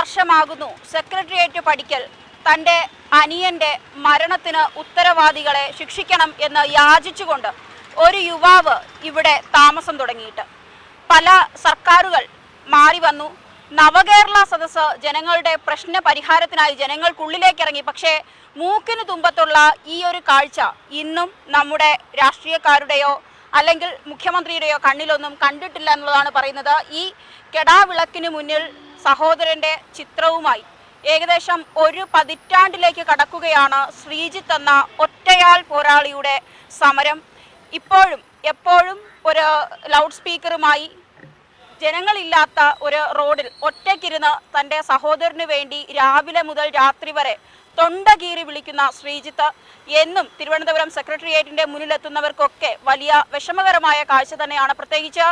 വർഷമാകുന്നു. Secretariat പഠിക്കൽ തന്റെ അനിയന്റെ മരണത്തിന് ഉത്തരവാദികളെ ശിക്ഷിക്കണം എന്ന് യാചിച്ചുകൊണ്ട് ഒരു യുവാവ് ഇവിടെ താമസം തുടങ്ങിയിട്ട്. പല സർക്കാരുകൾ മാറി വന്നു. നവകേരള സദസ്സ് ജനങ്ങളുടെ പ്രശ്ന പരിഹാരത്തിനായി ജനങ്ങൾക്കുള്ളിലേക്ക് ഇറങ്ങി പക്ഷേ മൂക്കിന് തുമ്പത്തുള്ള ഈ ഒരു കാഴ്ച ഇന്നും നമ്മുടെ രാഷ്ട്രീയക്കാരുടെയോ അല്ലെങ്കിൽ മുഖ്യമന്ത്രിയുടെയോ കണ്ണിലൊന്നും കണ്ടിട്ടില്ല എന്നുള്ളതാണ് പറയുന്നത്. ഈ കെടാവിളക്കിന് മുന്നിൽ സഹോദരന്റെ ചിത്രവുമായി. ഏകദേശം ഒരു പതിറ്റാണ്ടിലേക്ക് കടക്കുകയാണ് ശ്രീജിത്ത് എന്ന ഒറ്റയാൾ പോരാളിയുടെ സമരം. ഇപ്പോഴും എപ്പോഴും ഒരു ലൗഡ് സ്പീക്കറുമായി ജനങ്ങളില്ലാത്ത ഒരു റോഡിൽ ഒറ്റയ്ക്കിരുന്ന് തന്റെ സഹോദരന് വേണ്ടി രാവിലെ മുതൽ രാത്രി വരെ തൊണ്ട കീറി വിളിക്കുന്ന ശ്രീജിത്ത് എന്നും തിരുവനന്തപുരം സെക്രട്ടേറിയറ്റിന്റെ മുന്നിലെത്തുന്നവർക്കൊക്കെ വലിയ വിഷമകരമായ കാഴ്ച തന്നെയാണ്. പ്രത്യേകിച്ച്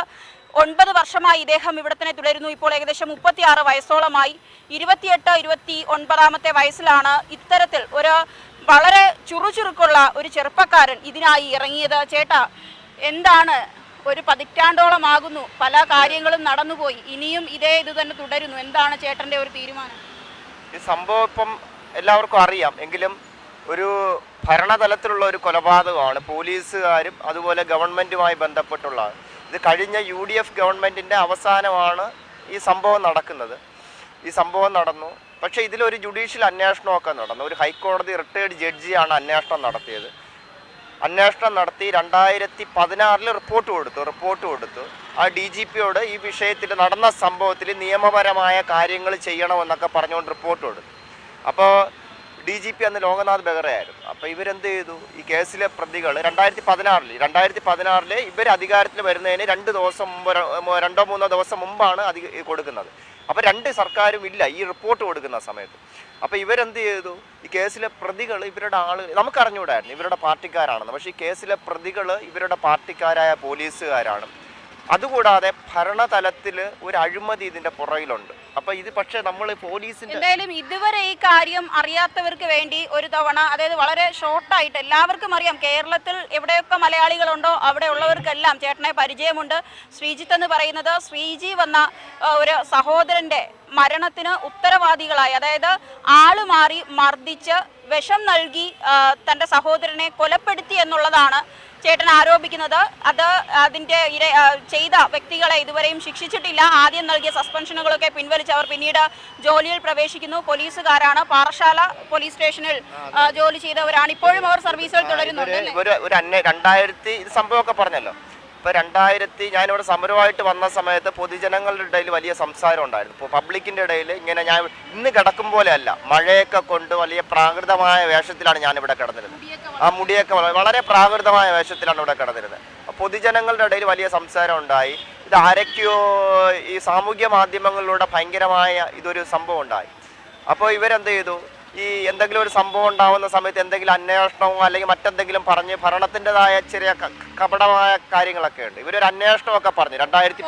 ഒൻപത് വർഷമായി ഇദ്ദേഹം ഇവിടെ തന്നെ തുടരുന്നു. ഇപ്പോൾ ഏകദേശം മുപ്പത്തിയാറ് വയസ്സോളമായി. ഇരുപത്തിയെട്ട് ഇരുപത്തി ഒൻപതാമത്തെ വയസ്സിലാണ് ഇത്തരത്തിൽ ഒരു വളരെ ചുറുചുറുക്കുള്ള ഒരു ചെറുപ്പക്കാരൻ ഇതിനായി ഇറങ്ങിയത്. ചേട്ടാ എന്താണ്? ഒരു പതിറ്റാണ്ടോളം പതിറ്റാണ്ടോളമാകുന്നു. പല കാര്യങ്ങളും നടന്നുപോയി. ഇനിയും ഇതേ ഇത് തന്നെ തുടരുന്നു. എന്താണ് ചേട്ടന്റെ ഒരു തീരുമാനം? ഈ സംഭവം ഇപ്പം എല്ലാവർക്കും അറിയാം. എങ്കിലും ഒരു ഭരണതലത്തിലുള്ള ഒരു കൊലപാതകമാണ് പോലീസുകാരും അതുപോലെ ഗവൺമെന്റുമായി ബന്ധപ്പെട്ടുള്ള ഇത് കഴിഞ്ഞ യു ഡി എഫ് ഗവൺമെന്റിന്റെ അവസാനമാണ് ഈ സംഭവം നടക്കുന്നത്. ഈ സംഭവം നടന്നു. പക്ഷേ ഇതിലൊരു ജുഡീഷ്യൽ അന്വേഷണമൊക്കെ നടന്നു. ഒരു ഹൈക്കോടതി റിട്ടയേർഡ് ജഡ്ജിയാണ് അന്വേഷണം നടത്തിയത്. അന്വേഷണം നടത്തി രണ്ടായിരത്തി പതിനാറിൽ റിപ്പോർട്ട് കൊടുത്തു റിപ്പോർട്ട് കൊടുത്തു. ആ ഡി ജി പിയോട് ഈ വിഷയത്തിൽ നടന്ന സംഭവത്തിൽ നിയമപരമായ കാര്യങ്ങൾ ചെയ്യണമെന്നൊക്കെ പറഞ്ഞുകൊണ്ട് റിപ്പോർട്ട് കൊടുത്തു. അപ്പോൾ ഡി ജി പി അന്ന് ലോകനാഥ് ബെഹ്റയായിരുന്നു അപ്പോൾ ഇവരെന്ത് ചെയ്തു? ഈ കേസിലെ പ്രതികൾ രണ്ടായിരത്തി പതിനാറിൽ രണ്ടായിരത്തി പതിനാറിൽ ഇവർ അധികാരത്തിൽ വരുന്നതിന് രണ്ട് ദിവസം മുമ്പ് രണ്ടോ മൂന്നോ ദിവസം മുമ്പാണ് അധിക കൊടുക്കുന്നത്. അപ്പോൾ രണ്ട് സർക്കാരും ഇല്ല ഈ റിപ്പോർട്ട് കൊടുക്കുന്ന സമയത്ത്. അപ്പോൾ ഇവരെന്ത് ചെയ്തു? ഈ കേസിലെ പ്രതികൾ ഇവരുടെ ആൾ നമുക്കറിഞ്ഞൂടായിരുന്നു ഇവരുടെ പാർട്ടിക്കാരാണെന്ന്. പക്ഷേ ഈ കേസിലെ പ്രതികൾ ഇവരുടെ പാർട്ടിക്കാരായ പോലീസുകാരാണ്. അതുകൂടാതെ ഭരണതലത്തിൽ ഒരു അഴിമതി ഇതിന്റെ പുറകിലുണ്ട്. അപ്പോൾ ഇത് പക്ഷേ നമ്മൾ പോലീസിന്റെ എന്തായാലും ഇതുവരെ ഈ കാര്യം അറിയാത്തവർക്ക് വേണ്ടി ഒരു തവണ അതായത് വളരെ ഷോർട്ടായിട്ട് എല്ലാവർക്കും അറിയാം. കേരളത്തിൽ എവിടെയൊക്കെ മലയാളികളുണ്ടോ അവിടെ ഉള്ളവർക്കെല്ലാം ചേട്ടനെ പരിചയമുണ്ട്. ശ്രീജിത്ത് എന്ന് പറയുന്നത് ശ്രീജി വന്ന ഒരു സഹോദരന്റെ മരണത്തിന് ഉത്തരവാദികളായി. അതായത് ആൾ മാറി മർദ്ദിച്ച് വിഷം നൽകി തന്റെ സഹോദരനെ കൊലപ്പെടുത്തി എന്നുള്ളതാണ് ചേട്ടൻ ആരോപിക്കുന്നത് അത് അതിന്റെ ഇര ചെയ്ത വ്യക്തികളെ ഇതുവരെയും ശിക്ഷിച്ചിട്ടില്ല. ആദ്യം നൽകിയ സസ്പെൻഷനുകളൊക്കെ പിൻവലിച്ച് അവർ പിന്നീട് ജോലിയിൽ പ്രവേശിക്കുന്നു. പോലീസുകാരാണ് പാറശാല പോലീസ് സ്റ്റേഷനിൽ ജോലി ചെയ്തവരാണ്. ഇപ്പോഴും അവർ സർവീസുകൾ തുടരുന്നുണ്ട് ഒരു രണ്ടായിരത്തി ഇത് സംഭവമൊക്കെ പറഞ്ഞല്ലോ. ഇപ്പൊ രണ്ടായിരത്തി ഞാനിവിടെ സമരമായിട്ട് വന്ന സമയത്ത് പൊതുജനങ്ങളുടെ ഇടയിൽ വലിയ സംസാരം ഉണ്ടായിരുന്നു. ഇപ്പോൾ പബ്ലിക്കിന്റെ ഇടയിൽ ഇങ്ങനെ ഞാൻ ഇന്ന് കിടക്കും പോലെ അല്ല മഴയൊക്കെ കൊണ്ട് വലിയ പ്രാകൃതമായ വേഷത്തിലാണ് ഞാനിവിടെ കിടന്നിരുന്നത്. ആ മുടിയൊക്കെ വളരെ പ്രാകൃതമായ വേഷത്തിലാണ് ഇവിടെ കിടന്നിരുന്നത്. പൊതുജനങ്ങളുടെ ഇടയിൽ വലിയ സംസാരം ഉണ്ടായി. ഇത് ആരൊക്കെയോ ഈ സാമൂഹ്യ മാധ്യമങ്ങളിലൂടെ ഭയങ്കരമായ ഇതൊരു സംഭവം ഉണ്ടായി. അപ്പോൾ ഇവരെന്ത് ചെയ്തു? ഈ എന്തെങ്കിലും ഒരു സംഭവം ഉണ്ടാവുന്ന സമയത്ത് എന്തെങ്കിലും അന്വേഷണമോ അല്ലെങ്കിൽ മറ്റെന്തെങ്കിലും പറഞ്ഞ് ഭരണത്തിന്റെതായ ചെറിയ കപടമായ കാര്യങ്ങളൊക്കെ ഉണ്ട്. ഇവരൊരു അന്വേഷണമൊക്കെ പറഞ്ഞു. രണ്ടായിരത്തി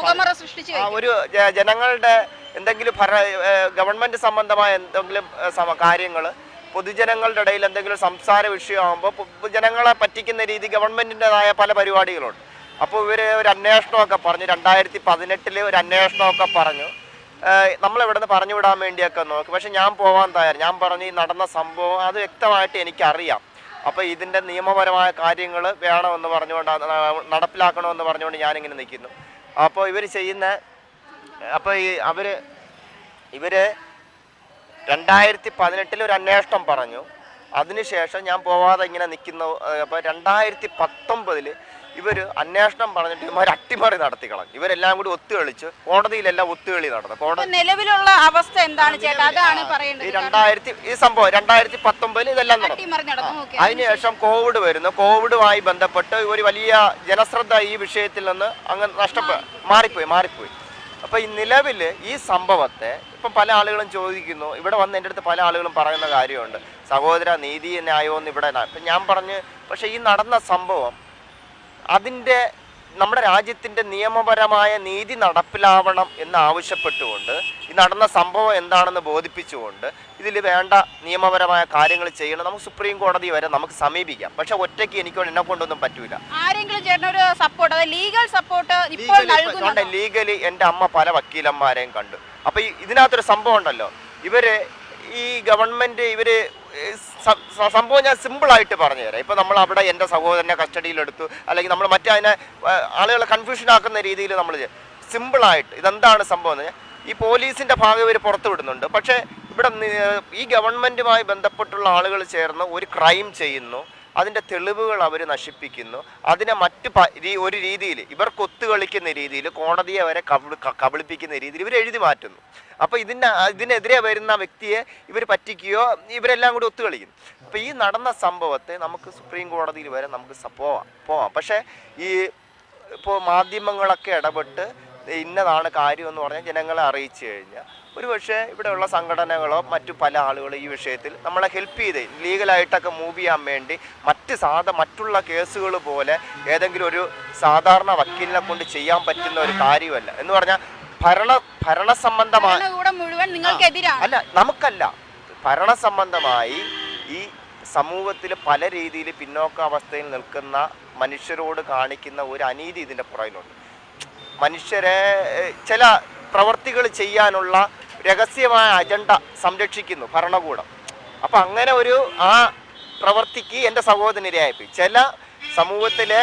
ഒരു ജനങ്ങളുടെ എന്തെങ്കിലും ഭര ഗവൺമെന്റ് സംബന്ധമായ എന്തെങ്കിലും കാര്യങ്ങൾ പൊതുജനങ്ങളുടെ ഇടയിൽ എന്തെങ്കിലും സംസാര വിഷയമാകുമ്പോൾ പൊതുജനങ്ങളെ പറ്റിക്കുന്ന രീതി ഗവൺമെന്റിന്റെതായ പല പരിപാടികളുണ്ട്. അപ്പോൾ ഇവർ ഒരു അന്വേഷണമൊക്കെ പറഞ്ഞു. രണ്ടായിരത്തി പതിനെട്ടിൽ ഒരു അന്വേഷണമൊക്കെ പറഞ്ഞു. നമ്മളിവിടെ നിന്ന് പറഞ്ഞു വിടാൻ വേണ്ടിയൊക്കെ നോക്കി. പക്ഷെ ഞാൻ പോകാൻ തയ്യാറ്. ഞാൻ പറഞ്ഞു ഈ നടന്ന സംഭവം അത് വ്യക്തമായിട്ട് എനിക്കറിയാം. അപ്പോൾ ഇതിന്റെ നിയമപരമായ കാര്യങ്ങൾ വേണമെന്ന് പറഞ്ഞുകൊണ്ട് നടപ്പിലാക്കണമെന്ന് പറഞ്ഞുകൊണ്ട് ഞാനിങ്ങനെ നിൽക്കുന്നു. അപ്പോൾ ഇവർ ചെയ്യുന്ന അപ്പോൾ ഈ അവർ ഇവർ രണ്ടായിരത്തി പതിനെട്ടിൽ ഒരു അന്വേഷണം പറഞ്ഞു. അതിനുശേഷം ഞാൻ പോവാതെ ഇങ്ങനെ നിൽക്കുന്നു. അപ്പോൾ രണ്ടായിരത്തി പത്തൊമ്പതിൽ ഇവർ അന്വേഷണം പറഞ്ഞിട്ട് ഇവർ അട്ടിമറി നടത്തി കളഞ്ഞു. ഇവരെല്ലാം കൂടി ഒത്തുകളിച്ച് കോടതിയിലെല്ലാം ഒത്തുകളി നടന്നു. കോടതി നിലവിലുള്ള അവസ്ഥ എന്താണ് ചേട്ടാ? അതാണ് ഈ രണ്ടായിരത്തി ഈ സംഭവം രണ്ടായിരത്തി പത്തൊമ്പതിൽ ഇതെല്ലാം നടന്നു. അതിനുശേഷം കോവിഡ് വരുന്നു. കോവിഡുമായി ബന്ധപ്പെട്ട് ഒരു വലിയ ജനശ്രദ്ധ ഈ വിഷയത്തിൽ നിന്ന് അങ്ങ് നഷ്ടപ്പെട്ടു മാറിപ്പോയി. മാറിപ്പോയി അപ്പോൾ ഈ നിലവിൽ ഈ സംഭവത്തെ ഇപ്പം പല ആളുകളും ചോദിക്കുന്നു. ഇവിടെ വന്ന് എന്റെ അടുത്ത് പല ആളുകളും പറയുന്ന കാര്യമുണ്ട്. സഹോദര നീതി ന്യായമെന്ന് ഇവിടെ ഇപ്പം ഞാൻ പറഞ്ഞ് പക്ഷേ ഈ നടന്ന സംഭവം അതിന്റെ നമ്മുടെ രാജ്യത്തിന്റെ നിയമപരമായ നീതി നടപ്പിലാവണം എന്നാവശ്യപ്പെട്ടുകൊണ്ട് ഈ നടന്ന സംഭവം എന്താണെന്ന് ബോധിപ്പിച്ചുകൊണ്ട് ഇതിൽ വേണ്ട നിയമപരമായ കാര്യങ്ങൾ ചെയ്യണം. നമുക്ക് സുപ്രീം കോടതി വരെ നമുക്ക് സമീപിക്കാം. പക്ഷെ ഒറ്റയ്ക്ക് എനിക്ക് എന്നെ കൊണ്ടൊന്നും പറ്റൂല. ആരെങ്കിലും ചേട്ടനൊരു സപ്പോർട്ട് ലീഗൽ സപ്പോർട്ട് ഇപ്പോൾ ലീഗലി എന്റെ അമ്മ പല വക്കീലന്മാരെയും കണ്ടു. അപ്പൊ ഈ ഇതിനകത്തൊരു സംഭവം ഉണ്ടല്ലോ. ഇവർ ഈ ഗവൺമെന്റ് ഇവർ സംഭവം ഞാൻ സിമ്പിളായിട്ട് പറഞ്ഞു തരാം. ഇപ്പോൾ നമ്മൾ അവിടെ എന്റെ സഹോദരനെ കസ്റ്റഡിയിലെടുത്തു അല്ലെങ്കിൽ നമ്മൾ മറ്റേ അതിനെ ആളുകളെ കൺഫ്യൂഷൻ ആക്കുന്ന രീതിയിൽ നമ്മൾ സിമ്പിളായിട്ട് ഇതെന്താണ് സംഭവം എന്ന് ഈ പോലീസിന്റെ ഭാഗം ഇവർ പുറത്തു വിടുന്നുണ്ട്. പക്ഷേ ഇവിടെ ഈ ഗവൺമെന്റുമായി ബന്ധപ്പെട്ടുള്ള ആളുകൾ ചേർന്ന് ഒരു ക്രൈം ചെയ്യുന്നു. അതിന്റെ തെളിവുകൾ അവർ നശിപ്പിക്കുന്നു. അതിനെ മറ്റ് ഒരു രീതിയിൽ ഇവർക്ക് ഒത്തുകളിക്കുന്ന രീതിയിൽ കോടതിയെ വരെ കബളിപ്പിക്കുന്ന രീതിയിൽ ഇവർ എഴുതി മാറ്റുന്നു. അപ്പോൾ ഇതിന് ഇതിനെതിരെ വരുന്ന വ്യക്തിയെ ഇവർ പറ്റിക്കുകയോ ഇവരെല്ലാം കൂടി ഒത്തുകളിക്കും. അപ്പോൾ ഈ നടന്ന സംഭവത്തെ നമുക്ക് സുപ്രീം കോടതിയിൽ വരെ നമുക്ക് പോവാം പോവാം. പക്ഷേ ഈ ഇപ്പോൾ മാധ്യമങ്ങളൊക്കെ ഇടപെട്ട് ഇന്നതാണ് കാര്യം എന്ന് പറഞ്ഞാൽ ജനങ്ങളെ അറിയിച്ചു കഴിഞ്ഞാൽ ഒരു പക്ഷേ ഇവിടെയുള്ള സംഘടനകളോ മറ്റു പല ആളുകളോ ഈ വിഷയത്തിൽ നമ്മളെ ഹെൽപ്പ് ചെയ്ത്. ലീഗലായിട്ടൊക്കെ മൂവ് ചെയ്യാൻ വേണ്ടി മറ്റ് സാധ മറ്റുള്ള കേസുകൾ പോലെ ഏതെങ്കിലും ഒരു സാധാരണ വക്കീലിനെ കൊണ്ട് ചെയ്യാൻ പറ്റുന്ന ഒരു കാര്യമല്ല. എന്ന് പറഞ്ഞാൽ ഭരണ ഭരണസംബന്ധമായ ഭരണകൂടം മുഴുവൻ നിങ്ങൾക്കെതിരാണ്. അല്ല നമുക്കല്ല. ഭരണസംബന്ധമായി ഈ സമൂഹത്തിൽ പല രീതിയിൽ പിന്നോക്കാവസ്ഥയിൽ നിൽക്കുന്ന മനുഷ്യരോട് കാണിക്കുന്ന ഒരു അനീതി ഇതിന്റെ പുറകിലുണ്ട്. മനുഷ്യരെ ചില പ്രവർത്തികൾ ചെയ്യാനുള്ള രഹസ്യമായ അജണ്ട സംരക്ഷിക്കുന്നു ഭരണകൂടം. അപ്പം അങ്ങനെ ഒരു ആ പ്രവർത്തിക്ക് എന്റെ സഹോദരനിരയായിപ്പോയി ചില സമൂഹത്തിലെ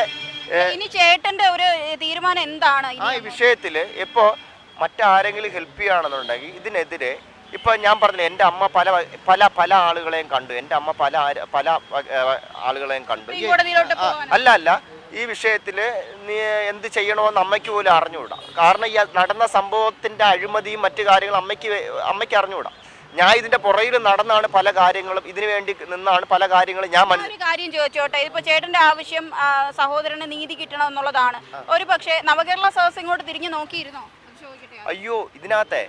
ഇനി ചേട്ടന്റെ ഒരു തീരുമാനം എന്താണ്? ആ? വിഷയത്തിൽ ഇപ്പോൾ മറ്റാരെങ്കിലും ഹെൽപ്പ് ചെയ്യുകയാണെന്നുണ്ടെങ്കിൽ ഇതിനെതിരെ ഇപ്പോൾ ഞാൻ പറഞ്ഞില്ല എന്റെ അമ്മ പല പല പല ആളുകളെയും കണ്ടു. എന്റെ അമ്മ പല പല ആളുകളെയും കണ്ടു. അല്ല അല്ല ഈ വിഷയത്തിൽ നീ എന്ത് ചെയ്യണമെന്ന് അമ്മയ്ക്ക് പോലും അറിഞ്ഞുകൂടാ. കാരണം ഈ നടന്ന സംഭവത്തിന്റെ അഴിമതിയും മറ്റു കാര്യങ്ങളും അമ്മയ്ക്ക് അമ്മയ്ക്ക് അറിഞ്ഞുകൂടാ. ഞാൻ ഇതിന്റെ പുറയിൽ നടന്നാണ് പല കാര്യങ്ങളും ഇതിനു വേണ്ടി നിന്നാണ് പല കാര്യങ്ങളും ഞാൻ ഒരു കാര്യം ചോദിച്ചോട്ടെ ഇതിപ്പോ ചേട്ടന്റെ ആവശ്യം സഹോദരന് നീതി കിട്ടണം എന്നുള്ളതാണ്. ഒരു പക്ഷേ നവകേരള സദസ് ഇങ്ങോട്ട് തിരിഞ്ഞു നോക്കിയിരുന്നോ? അയ്യോ ഇതിനകത്തെ.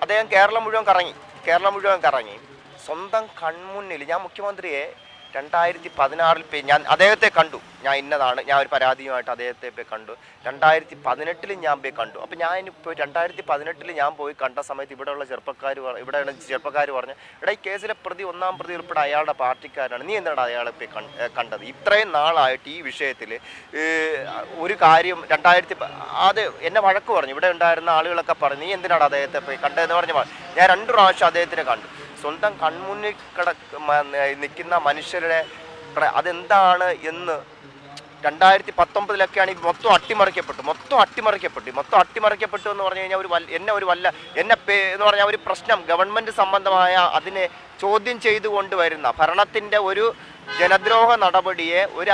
അദ്ദേഹം കേരളം മുഴുവൻ കറങ്ങി. കേരളം മുഴുവൻ കറങ്ങി. സ്വന്തം കൺമുന്നിൽ ഞാൻ മുഖ്യമന്ത്രിയെ രണ്ടായിരത്തി പതിനാറിൽ പോയി ഞാൻ അദ്ദേഹത്തെ കണ്ടു. ഞാൻ ഇന്നതാണ് ഞാൻ ഒരു പരാതിയുമായിട്ട് അദ്ദേഹത്തെ പോയി കണ്ടു. രണ്ടായിരത്തി പതിനെട്ടിൽ ഞാൻ പോയി കണ്ടു. അപ്പോൾ ഞാൻ ഇപ്പോൾ രണ്ടായിരത്തി പതിനെട്ടിൽ ഞാൻ പോയി കണ്ട സമയത്ത് ഇവിടെയുള്ള ചെറുപ്പക്കാർ ഇവിടെയുള്ള ചെറുപ്പക്കാർ പറഞ്ഞു എടാ ഈ കേസിലെ പ്രതി ഒന്നാം പ്രതി ഉൾപ്പെടെ അയാളുടെ പാർട്ടിക്കാരാണ് നീ എന്താണ് അയാളെ പോയി കണ്ടത്? ഇത്രയും നാളായിട്ട് ഈ വിഷയത്തിൽ ഒരു കാര്യം രണ്ടായിരത്തി അത് എന്നെ വഴക്ക് പറഞ്ഞു. ഇവിടെ ഉണ്ടായിരുന്ന ആളുകളൊക്കെ പറഞ്ഞു നീ എന്തിനാണ് അദ്ദേഹത്തെ പോയി കണ്ടതെന്ന് പറഞ്ഞു ഞാൻ രണ്ട് പ്രാവശ്യം അദ്ദേഹത്തിനെ കണ്ടു. സ്വന്തം കൺമുന്നിൽ കിട നിൽക്കുന്ന മനുഷ്യരുടെ അതെന്താണ് എന്ന് രണ്ടായിരത്തി പത്തൊമ്പതിലൊക്കെയാണ് ഇത് മൊത്തം അട്ടിമറിക്കപ്പെട്ടു. മൊത്തം അട്ടിമറിക്കപ്പെട്ടു. മൊത്തം അട്ടിമറിക്കപ്പെട്ടു എന്ന് പറഞ്ഞു കഴിഞ്ഞാൽ ഒരു എന്നെ ഒരു വല്ല എന്നെ പേ എന്ന് പറഞ്ഞാൽ ഒരു പ്രശ്നം. ഗവൺമെന്റ് സംബന്ധമായ അതിനെ ചോദ്യം ചെയ്തുകൊണ്ട് വരുന്ന ഭരണത്തിന്റെ ഒരു ജനദ്രോഹ നടപടിയെ ഒരു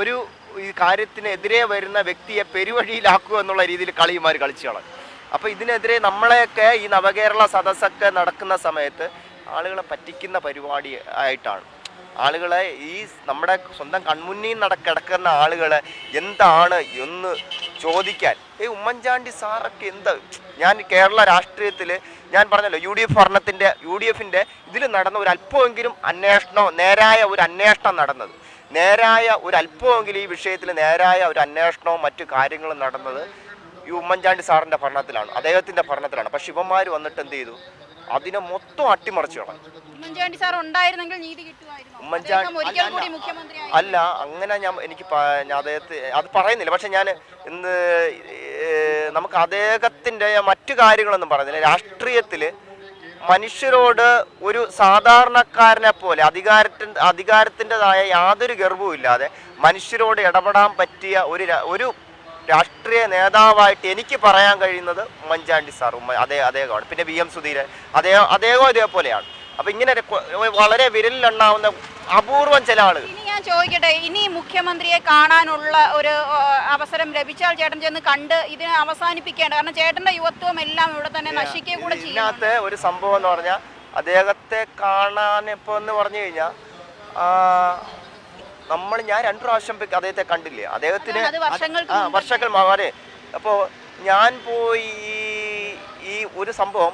ഒരു ഈ കാര്യത്തിനെതിരെ വരുന്ന വ്യക്തിയെ പെരുവഴിയിലാക്കുക എന്നുള്ള രീതിയിൽ കളിയുമാർ കളിച്ചു കളഞ്ഞു. അപ്പോൾ ഇതിനെതിരെ നമ്മളെയൊക്കെ ഈ നവകേരള സദസ്സൊക്കെ നടക്കുന്ന സമയത്ത് ആളുകളെ പറ്റിക്കുന്ന പരിപാടി ആയിട്ടാണ്. ആളുകളെ ഈ നമ്മുടെ സ്വന്തം കൺമുന്നിൽ നട കിടക്കുന്ന ആളുകളെ എന്താണ് എന്ന് ചോദിക്കാൻ. ഈ ഉമ്മൻചാണ്ടി സാറൊക്കെ എന്താ? ഞാൻ കേരള രാഷ്ട്രീയത്തിൽ ഞാൻ പറഞ്ഞല്ലോ യു ഡി എഫ് ഭരണത്തിന്റെ യു ഡി എഫിന്റെ ഇതിൽ നടന്ന ഒരു അല്പമെങ്കിലും അന്വേഷണം നേരായ ഒരു അന്വേഷണം നടന്നത്. നേരായ ഒരു അല്പമെങ്കിലും ഈ വിഷയത്തിൽ നേരായ ഒരു അന്വേഷണവും മറ്റു കാര്യങ്ങളും നടന്നത് ഈ ഉമ്മൻചാണ്ടി സാറിന്റെ ഭരണത്തിലാണ് അദ്ദേഹത്തിന്റെ ഭരണത്തിലാണ്. പക്ഷെ ഇവന്മാർ വന്നിട്ട് എന്ത് ചെയ്തു? അതിനെ മൊത്തം അട്ടിമറിച്ചു കളഞ്ഞു. ഉമ്മൻചാണ്ടി സാർ ഉണ്ടായിരുന്നെങ്കിൽ നീതി ഉമ്മൻചാണ്ടി- അല്ല. അങ്ങനെ ഞാൻ എനിക്ക് അദ്ദേഹത്തെ അത് പറയുന്നില്ല. പക്ഷെ ഞാൻ ഇന്ന് നമുക്ക് അദ്ദേഹത്തിന്റെ മറ്റു കാര്യങ്ങളൊന്നും പറയുന്നില്ല. രാഷ്ട്രീയത്തിൽ മനുഷ്യരോട് ഒരു സാധാരണക്കാരനെ പോലെ അധികാരത്തി അധികാരത്തിന്റെതായ യാതൊരു ഗർവവും ഇല്ലാതെ മനുഷ്യരോട് ഇടപെടാൻ പറ്റിയ ഒരു ഒരു രാഷ്ട്രീയ നേതാവായിട്ട് എനിക്ക് പറയാൻ കഴിയുന്നത് ഉമ്മൻചാണ്ടി സാർ ഉമ്മ അതേ അദ്ദേഹമാണ് പിന്നെ വി എം സുധീരൻ അദ്ദേഹം അദ്ദേഹം ഇതേപോലെയാണ്. അപ്പൊ ഇങ്ങനെ വളരെ വിരലിലെണ്ണാവുന്ന അപൂർവം ചില ആളുകൾ. ഇനി ഞാൻ ചോദിക്കട്ടെ ഇനി മുഖ്യമന്ത്രിയെ കാണാനുള്ള ഒരു അവസരം ലഭിച്ചാൽ ചേട്ടൻ ചെന്ന് കണ്ട് ഇതിനെ അവസാനിപ്പിക്കേണ്ട. കാരണം ചേട്ടന്റെ യുവത്വം എല്ലാം ഇവിടെ തന്നെ നശിക്കുക കൂടെ ചെയ്യും ഇതിനകത്ത് ഒരു സംഭവം എന്ന് പറഞ്ഞാൽ അദ്ദേഹത്തെ കാണാൻ ഇപ്പൊ എന്ന് പറഞ്ഞു കഴിഞ്ഞാൽ നമ്മൾ ഞാൻ രണ്ടു പ്രാവശ്യം അദ്ദേഹത്തെ കണ്ടില്ലേ? അദ്ദേഹത്തിന് ആ വർഷങ്ങൾ മാറി അപ്പോൾ ഞാൻ പോയി ഈ- ഒരു സംഭവം.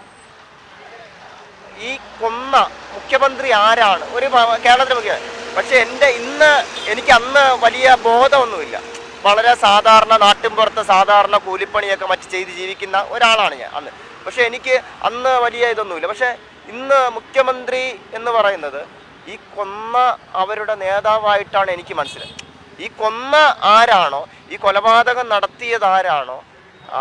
ഈ കൊന്ന മുഖ്യമന്ത്രി ആരാണ്? ഒരു കേരളത്തിലെ മുഖ്യ പക്ഷെ എന്റെ ഇന്ന് എനിക്ക് അന്ന് വലിയ ബോധമൊന്നുമില്ല. വളരെ സാധാരണ നാട്ടിൻപുറത്ത് സാധാരണ കൂലിപ്പണിയൊക്കെ മറ്റ് ചെയ്ത് ജീവിക്കുന്ന ഒരാളാണ് ഞാൻ അന്ന്. പക്ഷെ എനിക്ക് അന്ന് വലിയ ഇതൊന്നുമില്ല. പക്ഷെ ഇന്ന് മുഖ്യമന്ത്രി എന്ന് പറയുന്നത് ഈ കൊന്ന അവരുടെ നേതാവായിട്ടാണ് എനിക്ക് മനസ്സിലായത്. ഈ കൊന്ന ആരാണോ ഈ കൊലപാതകം നടത്തിയത് ആരാണോ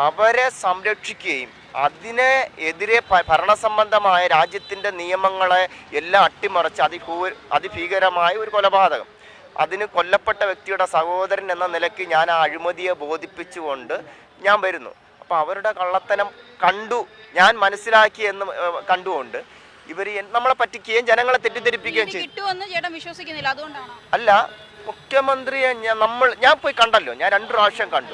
അവരെ സംരക്ഷിക്കുകയും അതിനെ എതിരെ ഭരണസംബന്ധമായ രാജ്യത്തിന്റെ നിയമങ്ങളെ എല്ലാം അട്ടിമറിച്ച് അതിഭൂ അതിഭീകരമായ ഒരു കൊലപാതകം. അതിന് കൊല്ലപ്പെട്ട വ്യക്തിയുടെ സഹോദരൻ എന്ന നിലയ്ക്ക് ഞാൻ ആ അഴിമതിയെ ബോധിപ്പിച്ചുകൊണ്ട് ഞാൻ വരുന്നു. അപ്പോൾ അവരുടെ കള്ളത്തനം കണ്ടു ഞാൻ മനസ്സിലാക്കി എന്ന് കണ്ടുകൊണ്ട് ഇവർ നമ്മളെ പറ്റിക്കുകയും ജനങ്ങളെ തെറ്റിദ്ധരിപ്പിക്കുകയും ചെയ്യും അല്ല മുഖ്യമന്ത്രിയെ ഞാൻ നമ്മൾ ഞാൻ പോയി കണ്ടല്ലോ ഞാൻ രണ്ടു പ്രാവശ്യം കണ്ടു.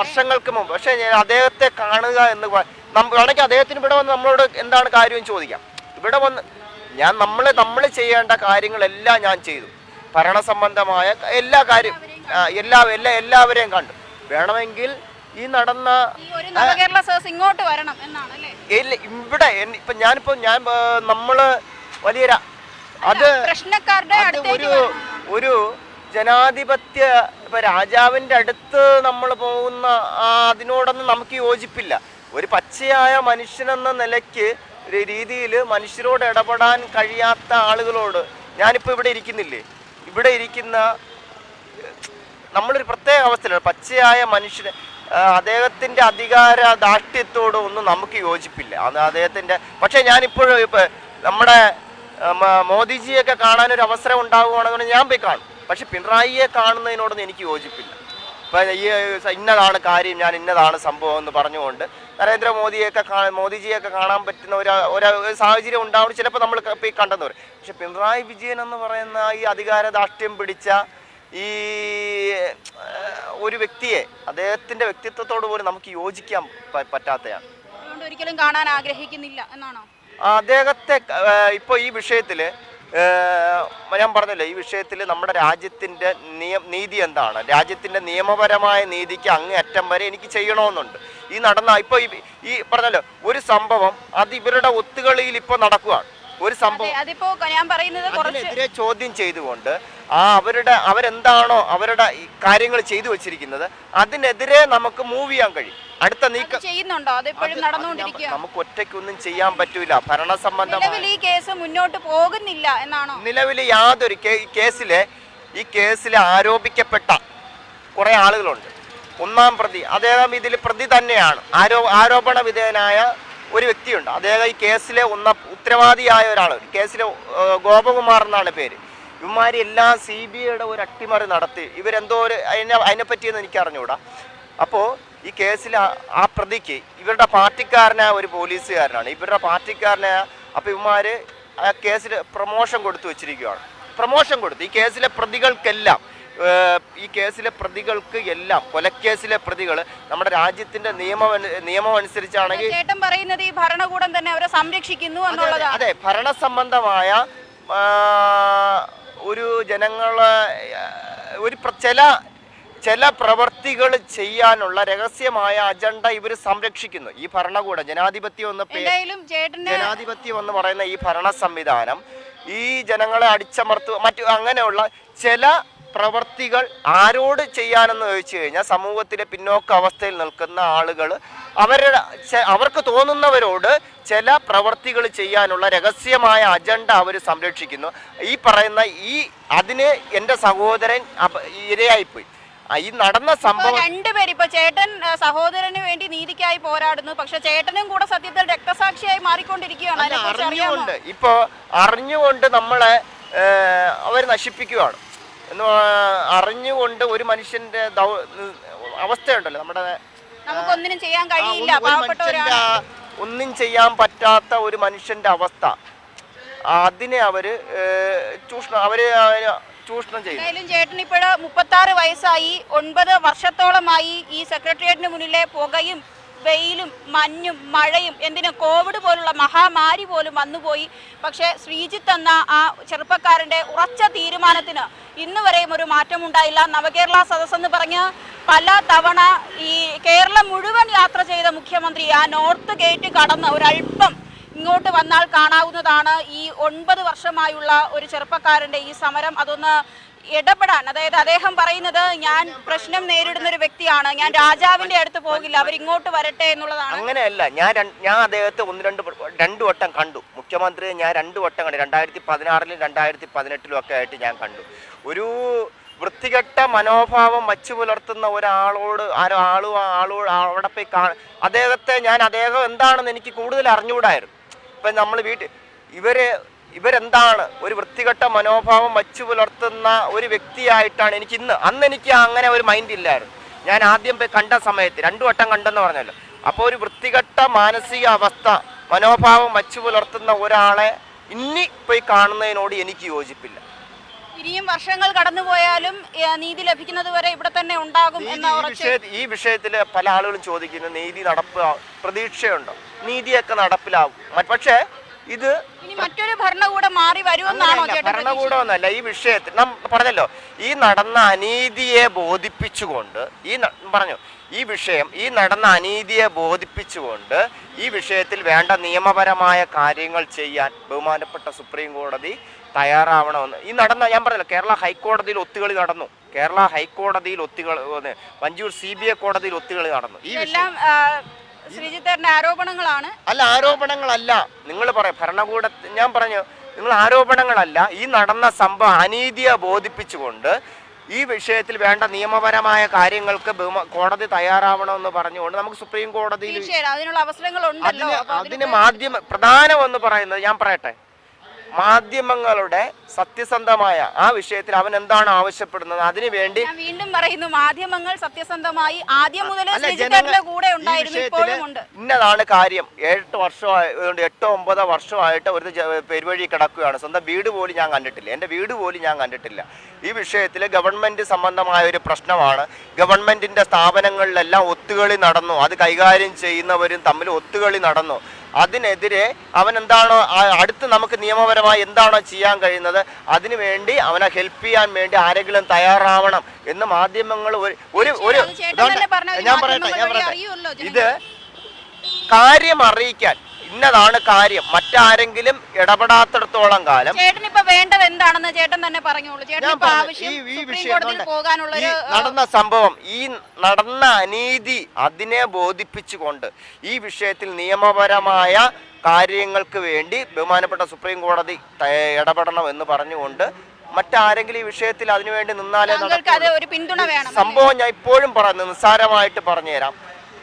വർഷങ്ങൾക്ക് മുമ്പ്. പക്ഷെ ഞാൻ അദ്ദേഹത്തെ കാണുക എന്ന് വേണമെങ്കിൽ അദ്ദേഹത്തിന് ഇവിടെ വന്ന് നമ്മളോട് എന്താണ് കാര്യം ചോദിക്കാം. ഇവിടെ വന്ന് ഞാൻ നമ്മൾ നമ്മൾ ചെയ്യേണ്ട കാര്യങ്ങളെല്ലാം ഞാൻ ചെയ്തു. ഭരണസംബന്ധമായ എല്ലാ കാര്യം എല്ലാ എല്ലാ എല്ലാവരെയും കണ്ടു. വേണമെങ്കിൽ ഈ നടന്ന ഇങ്ങോട്ട് വരണം എന്നാണ് ഇല്ല, ഇവിടെ ഇപ്പൊ ഞാനിപ്പോ ഞാൻ നമ്മൾ വലിയ ര- അത് ഒരു ഒരു ജനാധിപത്യ ഇപ്പൊ രാജാവിന്റെ അടുത്ത് നമ്മൾ പോകുന്ന ആ അതിനോടൊന്നും നമുക്ക് യോജിപ്പില്ല. ഒരു പച്ചയായ മനുഷ്യൻ എന്ന നിലയ്ക്ക് ഒരു രീതിയിൽ മനുഷ്യരോട് ഇടപെടാൻ കഴിയാത്ത ആളുകളോട് ഞാനിപ്പോൾ ഇവിടെ ഇരിക്കുന്നില്ലേ? ഇവിടെ ഇരിക്കുന്ന നമ്മളൊരു പ്രത്യേക അവസ്ഥയിലാണ്. പച്ചയായ മനുഷ്യന് ആ, അദ്ദേഹത്തിന്റെ അധികാര ദാഷ്ട്യത്തോട് ഒന്നും നമുക്ക് യോജിപ്പില്ല. അത് അദ്ദേഹത്തിന്റെ പക്ഷേ ഞാനിപ്പോഴും ഇപ്പോൾ നമ്മുടെ മോദിജിയൊക്കെ കാണാൻ ഒരു അവസരം ഉണ്ടാകുകയാണെങ്കിൽ ഞാൻ പോയി കാണും. പക്ഷെ പിണറായിയെ കാണുന്നതിനോടൊന്നും എനിക്ക് യോജിപ്പില്ല. ഇപ്പം ഈ ഇന്നതാണ് കാര്യം ഞാൻ ഇന്നതാണ് സംഭവം എന്ന് പറഞ്ഞുകൊണ്ട് നരേന്ദ്രമോദിയൊക്കെ കാണാൻ മോദിജിയൊക്കെ കാണാൻ പറ്റുന്ന ഒരു ഒരു സാഹചര്യം ഉണ്ടാവും ചിലപ്പോൾ നമ്മൾ പോയി കണ്ടെന്ന് പറയും. പക്ഷെ പിണറായി വിജയൻ എന്ന് പറയുന്ന ഈ അധികാര ദാഷ്ട്യം പിടിച്ച ഈ ഒരു വ്യക്തിയെ അദ്ദേഹത്തിന്റെ വ്യക്തിത്വത്തോട് പോലും നമുക്ക് യോജിക്കാൻ പറ്റാത്തയാണ്. ഒരിക്കലും കാണാൻ ആഗ്രഹിക്കുന്നില്ല എന്നാണോ? അദ്ദേഹത്തെ ഇപ്പോൾ ഈ വിഷയത്തിൽ ഞാൻ പറഞ്ഞല്ലോ ഈ വിഷയത്തിൽ നമ്മുടെ രാജ്യത്തിന്റെ നിയ നീതി എന്താണ്? രാജ്യത്തിന്റെ നിയമപരമായ നീതിക്ക് അങ്ങ് അറ്റം വരെ എനിക്ക് ചെയ്യണമെന്നുണ്ട്. ഈ നടന്ന ഇപ്പോൾ ഈ ഈ പറഞ്ഞല്ലോ ഒരു സംഭവം അത് ഇവരുടെ ഒത്തുകളിയിൽ ഇപ്പോൾ നടക്കുകയാണ് ഒരു സംഭവം. അതിപ്പോ ഞാൻ പറയുന്നത് അതിനെതിരെ ചോദ്യം ചെയ്തുകൊണ്ട് ആ അവരുടെ അവരെന്താണോ അവരുടെ കാര്യങ്ങൾ ചെയ്തു വെച്ചിരിക്കുന്നത് അതിനെതിരെ നമുക്ക് മൂവ് ചെയ്യാൻ കഴിയും. അടുത്ത നീക്കം ചെയ്യുന്നുണ്ടോ? അതെപ്പോഴും നടന്നുകൊണ്ടിരിക്കുക. നമുക്ക് ഒറ്റയ്ക്കൊന്നും ചെയ്യാൻ പറ്റൂല. ഭരണ നിലവിൽ ഈ കേസ് മുന്നോട്ട് പോകുന്നില്ല എന്നാണോ? നിലവിൽ യാതൊരു കേസിലെ ഈ കേസിൽ ആരോപിക്കപ്പെട്ട കുറെ ആളുകളുണ്ട്. ഒന്നാം പ്രതി അദ്ദേഹം ഇതിൽ പ്രതി തന്നെയാണ്. ആരോ ആരോപണ വിധേയനായ ഒരു വ്യക്തിയുണ്ട്. അദ്ദേഹം ഈ കേസിലെ ഒന്ന ഉത്തരവാദിയായ ഒരാൾ കേസിലെ ഗോപകുമാർ എന്നാണ് പേര്. ഇവന്മാർ എല്ലാം സി ബി ഐയുടെ ഒരു അട്ടിമറി നടത്തി. ഇവരെന്തോ ഒരു അതിനെ അതിനെപ്പറ്റിയെന്ന് എനിക്ക് അറിഞ്ഞുകൂടാ അപ്പോൾ ഈ കേസിൽ ആ- പ്രതിക്ക് ഇവരുടെ പാർട്ടിക്കാരനായ ഒരു പോലീസുകാരനാണ്. ഇവരുടെ പാർട്ടിക്കാരനായ അപ്പോൾ ഇവന്മാർ ആ കേസിൽ പ്രൊമോഷൻ കൊടുത്തു വെച്ചിരിക്കുകയാണ്. പ്രൊമോഷൻ കൊടുത്തു. ഈ കേസിലെ പ്രതികൾക്കെല്ലാം ഈ കേസിലെ പ്രതികൾക്ക് എല്ലാം കൊലക്കേസിലെ പ്രതികൾ നമ്മുടെ രാജ്യത്തിന്റെ നിയമം നിയമം അനുസരിച്ചാണെങ്കിൽ ചേട്ടൻ പറയുന്നത് ഈ ഭരണകൂടം തന്നെ അവരെ സംരക്ഷിക്കുന്നു അതെ, അതെ, എന്നുള്ളതാണ് അതെ. ഭരണസംബന്ധമായ ഒരു ജനങ്ങളെ ഒരു ചില ചില പ്രവർത്തികൾ ചെയ്യാനുള്ള രഹസ്യമായ അജണ്ട ഇവർ സംരക്ഷിക്കുന്നു. ഈ ഭരണകൂടം ജനാധിപത്യം എന്ന ജനാധിപത്യം എന്ന് പറയുന്ന ഈ ഭരണ സംവിധാനം ഈ ജനങ്ങളെ അടിച്ചമർത്തുക മറ്റു അങ്ങനെയുള്ള ചില പ്രവർത്തികൾ ആരോട് ചെയ്യാനെന്ന് ചോദിച്ചു കഴിഞ്ഞാൽ സമൂഹത്തിലെ പിന്നോക്ക അവസ്ഥയിൽ നിൽക്കുന്ന ആളുകൾ അവരുടെ അവർക്ക് തോന്നുന്നവരോട് ചില പ്രവർത്തികൾ ചെയ്യാനുള്ള രഹസ്യമായ അജണ്ട അവർ സംരക്ഷിക്കുന്നു. ഈ പറയുന്ന ഈ അതിന് എന്റെ സഹോദരൻ ഇരയായിപ്പോയി. ഈ നടന്ന സംഭവം രണ്ടുപേരും ഇപ്പൊ ചേട്ടൻ സഹോദരന് വേണ്ടി നീതിക്കായി പോരാടുന്നു. പക്ഷെ ചേട്ടനും കൂടെ സത്യത്തിൽ രക്തസാക്ഷിയായി മാറിക്കൊണ്ടിരിക്കുകയാണ്. അറിഞ്ഞുകൊണ്ട് ഇപ്പോ അറിഞ്ഞുകൊണ്ട് നമ്മളെ അവർ നശിപ്പിക്കുകയാണ് എന്ന് അറിഞ്ഞുകൊണ്ട് ഒരു മനുഷ്യന്റെ അവസ്ഥയുണ്ടല്ലോ. നമ്മുടെ നമുക്കൊന്നിനും ചെയ്യാൻ കഴിയില്ല. പാവപ്പെട്ടവരാണ് ഒന്നും ചെയ്യാൻ പറ്റാത്ത ഒരു മനുഷ്യന്റെ അവസ്ഥ. അതിനെ അവർ ചൂഷണം അവർ ചൂഷണം ചെയ്യും എന്തായാലും ചേട്ടൻ ഇപ്പോഴ് മുപ്പത്തി ആറ് വയസ്സായി. ഒൻപത് വർഷത്തോളമായി ഈ സെക്രട്ടേറിയറ്റിന് മുന്നിലെ പുകയും വെയിലും മഞ്ഞും മഴയും എന്തിന് കോവിഡ് പോലുള്ള മഹാമാരി പോലും വന്നുപോയി. പക്ഷേ ശ്രീജിത്ത് എന്ന ആ ചെറുപ്പക്കാരന്റെ ഉറച്ച തീരുമാനത്തിന് ഇന്ന് വരെയും ഒരു മാറ്റമുണ്ടായില്ല നവകേരള സദസ് എന്ന് പറഞ്ഞ് പല തവണ ഈ കേരളം മുഴുവൻ യാത്ര ചെയ്ത മുഖ്യമന്ത്രി ആ നോർത്ത് ഗേറ്റ് കടന്ന് ഒരല്പം ഇങ്ങോട്ട് വന്നാൽ കാണാവുന്നതാണ്. ഈ ഒൻപത് വർഷമായുള്ള ഒരു ചെറുപ്പക്കാരന്റെ ഈ സമരം അതൊന്ന് ഇടപെടാൻ അതായത് അദ്ദേഹം പറയുന്നത് ഞാൻ പ്രശ്നം നേരിടുന്ന ഒരു വ്യക്തിയാണ് ഞാൻ രാജാവിന്റെ അടുത്ത് പോകില്ല അവർ ഇങ്ങോട്ട് വരട്ടെ എന്നുള്ളതാണ്. അങ്ങനെയല്ല ഞാൻ ഞാൻ അദ്ദേഹത്തെ ഒന്ന് രണ്ട് രണ്ടു വട്ടം കണ്ടു. മുഖ്യമന്ത്രിയെ ഞാൻ രണ്ടു വട്ടം കണ്ടു. രണ്ടായിരത്തി പതിനാറിലും രണ്ടായിരത്തി പതിനെട്ടിലും ഒക്കെ ആയിട്ട് ഞാൻ കണ്ടു. ഒരു വൃത്തികെട്ട മനോഭാവം വച്ചു പുലർത്തുന്ന ഒരാളോട് ആരോ ആളും അവിടെ പോയി കാ അദ്ദേഹത്തെ ഞാൻ അദ്ദേഹം എന്താണെന്ന് എനിക്ക് കൂടുതൽ അറിഞ്ഞുകൂടായിരുന്നു. ഇപ്പം നമ്മൾ വീട്ടിൽ ഇവർ ഇവരെന്താണ്? ഒരു വൃത്തികെട്ട മനോഭാവം വച്ചു പുലർത്തുന്ന ഒരു വ്യക്തിയായിട്ടാണ് എനിക്ക് ഇന്ന് അന്ന് എനിക്ക് അങ്ങനെ ഒരു മൈൻഡ് ഇല്ലായിരുന്നു. ഞാൻ ആദ്യം കണ്ട സമയത്ത് രണ്ടു വട്ടം കണ്ടെന്ന് പറഞ്ഞല്ലോ. അപ്പോൾ ഒരു വൃത്തികെട്ട മാനസിക അവസ്ഥ മനോഭാവം വച്ചു പുലർത്തുന്ന ഒരാളെ ഇനി പോയി കാണുന്നതിനോട് എനിക്ക് യോജിപ്പില്ല. ഇനിയും വർഷങ്ങൾ കടന്നുപോയാലും നീതി ലഭിക്കുന്നത് വരെ ഇവിടെ തന്നെ ഉണ്ടാകും എന്ന ഈ വിഷയത്തിൽ പല ആളുകളും ചോദിക്കുന്നു നീതി നടപ്പ് പ്രതീക്ഷയുണ്ടോ? നീതിയൊക്കെ നടപ്പിലാവും. പക്ഷേ ഇത് മറ്റൊരു ഭരണകൂടം മാറി വരുമെന്നാണോ ഭരണകൂടമൊന്നല്ല ഈ വിഷയത്തിൽ നാം പറഞ്ഞല്ലോ ഈ നടന്ന അനീതിയെ ബോധിപ്പിച്ചുകൊണ്ട് ഈ പറഞ്ഞു ഈ വിഷയം ഈ നടന്ന അനീതിയെ ബോധിപ്പിച്ചുകൊണ്ട് ഈ വിഷയത്തിൽ വേണ്ട നിയമപരമായ കാര്യങ്ങൾ ചെയ്യാൻ ബഹുമാനപ്പെട്ട സുപ്രീം കോടതി തയ്യാറാവണമെന്ന്. ഈ നടന്ന ഞാൻ പറഞ്ഞല്ലോ കേരള ഹൈക്കോടതിയിൽ ഒത്തുകളി നടന്നു. കേരള ഹൈക്കോടതിയിൽ ഒത്തുകളി വഞ്ചൂർ സി ബി ഐ കോടതിയിൽ ഒത്തുകളി നടന്നു. ഈ വിഷയം ശ്രീജിത്തേട്ടന്റെ ആരോപണങ്ങളാണ്? അല്ല ആരോപണങ്ങളല്ല. നിങ്ങൾ പറയാം ഭരണകൂട ഞാൻ പറഞ്ഞു നിങ്ങൾ ആരോപണങ്ങളല്ല. ഈ നടന്ന സംഭവം അനീതിയെ ബോധിപ്പിച്ചുകൊണ്ട് ഈ വിഷയത്തിൽ വേണ്ട നിയമപരമായ കാര്യങ്ങൾക്ക് കോടതി തയ്യാറാവണമെന്ന് പറഞ്ഞുകൊണ്ട് നമുക്ക് സുപ്രീം കോടതിയിൽ അതിനുള്ള അതിന് മാധ്യമ പ്രധാനം എന്ന് പറയുന്നത് ഞാൻ പറയട്ടെ. മാധ്യമങ്ങളുടെ സത്യസന്ധമായ ആ വിഷയത്തിൽ അവൻ എന്താണ് ആവശ്യപ്പെടുന്നത്? അതിനു വേണ്ടി വീണ്ടും പറയുന്നു മാധ്യമങ്ങൾ സത്യസന്ധമായി ആദ്യം മുതൽ കൂടെ ഇന്നതാണ് കാര്യം. എട്ട് വർഷമായതുകൊണ്ട് എട്ടോ ഒമ്പതോ വർഷമായിട്ട് ഒരു പെരുവഴി കിടക്കുകയാണ്. സ്വന്തം വീട് പോലും ഞാൻ കണ്ടിട്ടില്ല. എന്റെ വീട് പോലും ഞാൻ കണ്ടിട്ടില്ല. ഈ വിഷയത്തിൽ ഗവൺമെന്റ് സംബന്ധമായ ഒരു പ്രശ്നമാണ്. ഗവൺമെന്റിന്റെ സ്ഥാപനങ്ങളിലെല്ലാം ഒത്തുകളി നടന്നു. അത് കൈകാര്യം ചെയ്യുന്നവരും തമ്മിൽ ഒത്തുകളി നടന്നു. അതിനെതിരെ അവൻ എന്താണോ അടുത്ത് നമുക്ക് നിയമപരമായി എന്താണോ ചെയ്യാൻ കഴിയുന്നത് അതിനു വേണ്ടി അവനെ ഹെൽപ്പ് ചെയ്യാൻ വേണ്ടി ആരെങ്കിലും തയ്യാറാവണം എന്ന് മാധ്യമങ്ങൾ ഒരു ഒരു ഞാൻ പറയട്ടെ ഞാൻ പറയട്ടെ. ഇത് കാര്യം അറിയിക്കാൻ ഇന്നതാണ് കാര്യം. മറ്റാരെങ്കിലും ഇടപെടാത്തിടത്തോളം കാലം ചേട്ടൻ ഇപ്പൊ വേണ്ടത് എന്താണെന്ന് ചേട്ടൻ തന്നെ പറഞ്ഞോളൂ. ചേട്ടൻ ഞാൻ ഇപ്പൊ ആവശ്യം സുപ്രീം കോടതിയിൽ പോകാനുള്ള ഈ നടന്ന സംഭവം ഈ നടന്ന അനീതി അതിനെ ബോധിപ്പിച്ചുകൊണ്ട് ഈ വിഷയത്തിൽ നിയമപരമായ കാര്യങ്ങൾക്ക് വേണ്ടി ബഹുമാനപ്പെട്ട സുപ്രീം കോടതി ഇടപെടണം എന്ന് പറഞ്ഞുകൊണ്ട് മറ്റാരെങ്കിലും ഈ വിഷയത്തിൽ അതിനുവേണ്ടി നിന്നാലേ സംഭവം ഞാൻ ഇപ്പോഴും പറഞ്ഞു നിസ്സാരമായിട്ട് പറഞ്ഞുതരാം.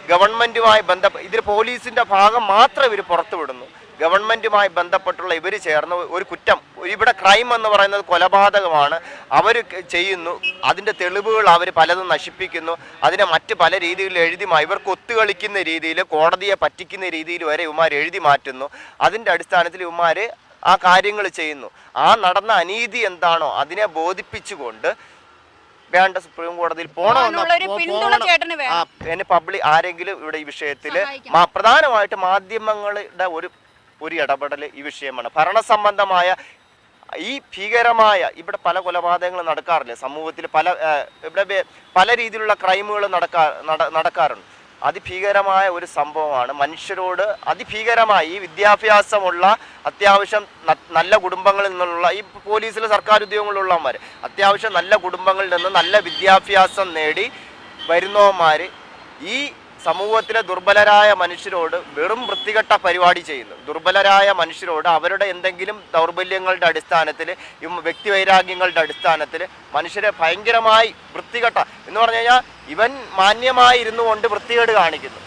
ഗവൺമെന്റുമായി ബന്ധപ്പെട്ട് ഇതിൽ പോലീസിന്റെ ഭാഗം മാത്രം ഇവർ പുറത്തുവിടുന്നു. ഗവൺമെന്റുമായി ബന്ധപ്പെട്ടുള്ള ഇവർ ചേർന്ന് ഒരു കുറ്റം ഇവിടെ ക്രൈം എന്ന് പറയുന്നത് കൊലപാതകമാണ്. അവർ ചെയ്യുന്നു. അതിന്റെ തെളിവുകൾ അവർ പലതും നശിപ്പിക്കുന്നു. അതിനെ മറ്റ് പല രീതിയിൽ എഴുതി ഇവർക്ക് ഒത്തുകളിക്കുന്ന രീതിയിൽ കോടതിയെ പറ്റിക്കുന്ന രീതിയിൽ വരെ ഇവന്മാർ എഴുതി മാറ്റുന്നു. അതിന്റെ അടിസ്ഥാനത്തിൽ ഇവന്മാർ ആ കാര്യങ്ങൾ ചെയ്യുന്നു. ആ നടന്ന അനീതി എന്താണോ അതിനെ ബോധിപ്പിച്ചുകൊണ്ട് വേണ്ട സുപ്രീം കോടതിയിൽ പോകണമെന്ന് പബ്ലിക് ആരെങ്കിലും ഇവിടെ ഈ വിഷയത്തിൽ. പ്രധാനമായിട്ട് മാധ്യമങ്ങളുടെ ഒരു ഒരു ഇടപെടൽ ഈ വിഷയമാണ്. ഭരണസംബന്ധമായ ഈ ഭീകരമായ ഇവിടെ പല കൊലപാതകങ്ങളും നടക്കാറില്ല? സമൂഹത്തിൽ പല ഇവിടെ പല രീതിയിലുള്ള ക്രൈമുകൾ നടക്കാ നടക്കാറുണ്ട്. അതിഭീകരമായ ഒരു സംഭവമാണ്. മനുഷ്യരോട് അതിഭീകരമായി ഈ വിദ്യാഭ്യാസമുള്ള അത്യാവശ്യം നല്ല കുടുംബങ്ങളിൽ നിന്നുള്ള ഈ പോലീസിലെ സർക്കാർ ഉദ്യോഗങ്ങളുള്ളവന്മാർ അത്യാവശ്യം നല്ല കുടുംബങ്ങളിൽ നിന്ന് നല്ല വിദ്യാഭ്യാസം നേടി വരുന്നവന്മാർ ഈ സമൂഹത്തിലെ ദുർബലരായ മനുഷ്യരോട് വെറും വൃത്തികെട്ട പരിപാടി ചെയ്യുന്നു. ദുർബലരായ മനുഷ്യരോട് അവരുടെ എന്തെങ്കിലും ദൗർബല്യങ്ങളുടെ അടിസ്ഥാനത്തിൽ ഈ വ്യക്തിവൈരാഗ്യങ്ങളുടെ അടിസ്ഥാനത്തിൽ മനുഷ്യരെ ഭയങ്കരമായി വൃത്തികെട്ട എന്ന് പറഞ്ഞു കഴിഞ്ഞാൽ ഇവൻ മാന്യമായി ഇരുന്നു കൊണ്ട് വൃത്തികേട് കാണിക്കുന്നു.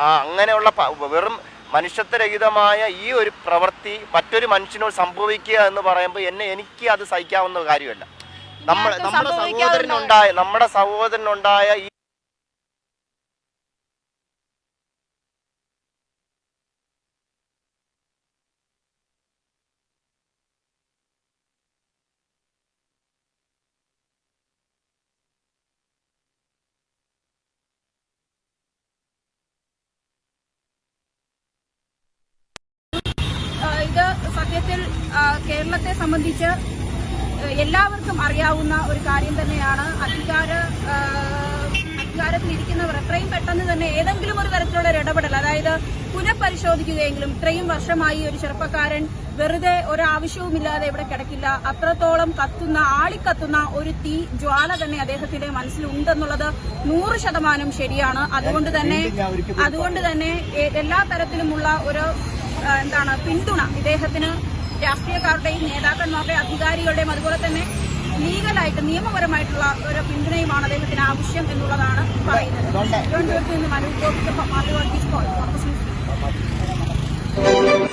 ആ അങ്ങനെയുള്ള വെറും മനുഷ്യത്വരഹിതമായ ഈ ഒരു പ്രവൃത്തി മറ്റൊരു മനുഷ്യനോട് സംഭവിക്കുക എന്ന് പറയുമ്പോൾ എന്നെ എനിക്ക് അത് സഹിക്കാവുന്ന കാര്യമല്ല. നമ്മൾ നമ്മുടെ സഹോദരനുണ്ടായ നമ്മുടെ സഹോദരനുണ്ടായ ഈ സത്യത്തിൽ ആ, കേരളത്തെ സംബന്ധിച്ച് എല്ലാവർക്കും അറിയാവുന്ന ഒരു കാര്യം തന്നെയാണ്. അധികാര അധികാരത്തിലിരിക്കുന്നവർ എത്രയും പെട്ടെന്ന് തന്നെ ഏതെങ്കിലും ഒരു തരത്തിലുള്ള ഒരു ഇടപെടൽ അതായത് പുനഃപരിശോധിക്കുകയെങ്കിലും ഇത്രയും വർഷമായി ഒരു ചെറുപ്പക്കാരൻ വെറുതെ ഒരാവശ്യവുമില്ലാതെ ഇവിടെ കിടക്കില്ല. അത്രത്തോളം കത്തുന്ന ആളിക്കത്തുന്ന ഒരു തീ ജ്വാല തന്നെ അദ്ദേഹത്തിന്റെ മനസ്സിലുണ്ടെന്നുള്ളത് നൂറ് ശതമാനം ശരിയാണ്. അതുകൊണ്ട് തന്നെ അതുകൊണ്ട് തന്നെ എല്ലാ തരത്തിലുമുള്ള ഒരു എന്താണ് പിന്തുണ ഇദ്ദേഹത്തിന് രാഷ്ട്രീയക്കാരുടെയും നേതാക്കന്മാരുടെ അധികാരികളുടെയും അതുപോലെ തന്നെ ലീഗലായിട്ട് നിയമപരമായിട്ടുള്ള ഒരു പിന്തുണയുമാണ് അദ്ദേഹത്തിന് ആവശ്യം എന്നുള്ളതാണ് പറയുന്നത് തിരുവനന്തപുരത്ത് നിന്ന് മനു ഗോപിക്കൊപ്പം മാതൃ കോൺഗ്രസ് ന്യൂസ്.